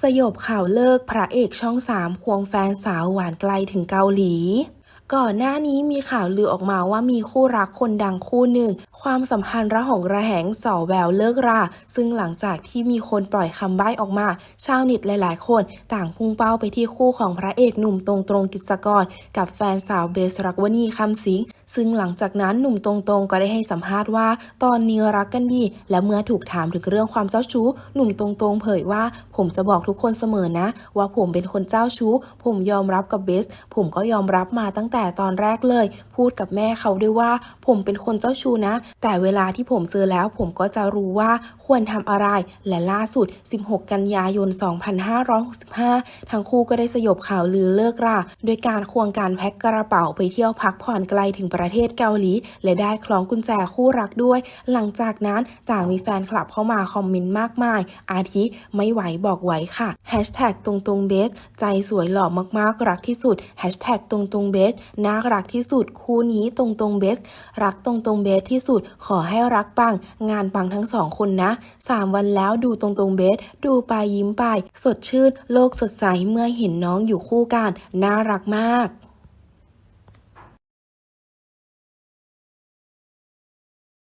สยบข่าวเลิกพระเอกช่องสามควงแฟนสาวหวานไกลถึงเกาหลี ก่อนหน้านี้มีข่าวลือออกมาว่ามีคู่รักคนดังคู่หนึ่ง ความสัมพันธ์ระหองระแหงสอแววเลิกรา ซึ่งหลังจากที่มีคนปล่อยคำใบ้ออกมา ชาวเน็ตหลาย ๆ คน ต่างพุ่งเป้าไปที่คู่ของพระเอกหนุ่มตรงตรงกิจกร กับแฟนสาวเบสรักวณีคำสิงซึ่งหลังจากนั้นหนุ่มตรงๆ ก็ได้ให้สัมภาษณ์ว่า ตอนนี้รักกันดี และเมื่อถูกถามถึงเรื่องความเจ้าชู้ หนุ่มตรงๆ เผยว่า ผมจะบอกทุกคนเสมอนะ ว่าผมเป็นคนเจ้าชู้ ผมยอมรับกับเบส ผมก็ยอมรับมาตั้งแต่แต่ตอนแรกเลย พูดกับแม่เขาด้วยว่า ผมเป็นคนเจ้าชู้นะ แต่เวลาที่ผมเจอแล้ว ผมก็จะรู้ว่าควรทำอะไร และล่าสุด 16 กันยายน 2565 ทั้งคู่ก็ได้สยบข่าวลือเลิกราโดยการควงการแพ็คกระเป๋าไปเที่ยวพักผ่อนไกลถึงประเทศเกาหลี และได้คล้องกุญแจคู่รักด้วย หลังจากนั้นต่างมีแฟนคลับเข้ามาคอมเมนต์มากมาย อาทิไม่ไหวบอกไหวค่ะแฮชแท็กตรงตรงเบส ใจสวยหล่อมากๆ รักที่สุดแฮชแท็กตรงตรงเบสน่ารักที่สุดคู่นี้ตรงตรงเบส รักตรงตรงเบสที่สุด ขอให้รักปัง งานปังทั้งสองคนนะ 3 วันแล้วดูตรงตรงเบส ดูไปยิ้มไป สดชื่น โลกสดใสเมื่อเห็นน้องอยู่คู่กัน น่ารักมาก